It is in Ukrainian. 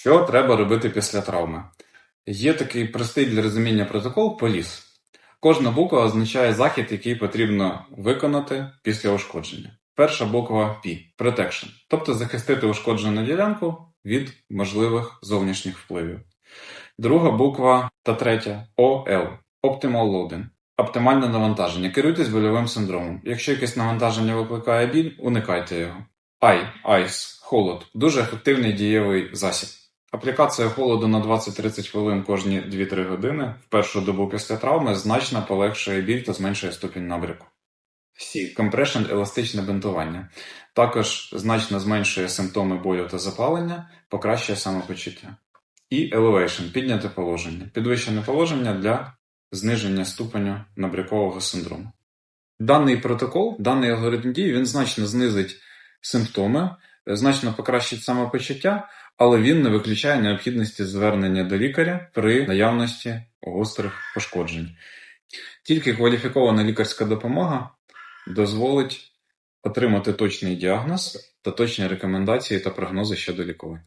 Що треба робити після травми? Є такий простий для розуміння протокол поліс. Кожна буква означає захід, який потрібно виконати після ушкодження. Перша буква P – Protection, тобто захистити ушкоджену ділянку від можливих зовнішніх впливів. Друга буква та третя OL – Optimal Loading. Оптимальне навантаження. Керуйтесь больовим синдромом. Якщо якесь навантаження викликає біль, уникайте його. I – Ice – Холод. Дуже ефективний дієвий засіб. Аплікація холоду на 20-30 хвилин кожні 2-3 години в першу добу після травми значно полегшує біль та зменшує ступінь набряку. C. Compression – еластичне бинтування. Також значно зменшує симптоми болю та запалення, покращує самопочуття. І Elevation – підняте положення. Підвищене положення для зниження ступеню набрякового синдрому. Даний протокол, даний алгоритм дій, він значно знизить симптоми, значно покращить самопочуття, але він не виключає необхідності звернення до лікаря при наявності гострих пошкоджень. Тільки кваліфікована лікарська допомога дозволить отримати точний діагноз та точні рекомендації та прогнози щодо лікування.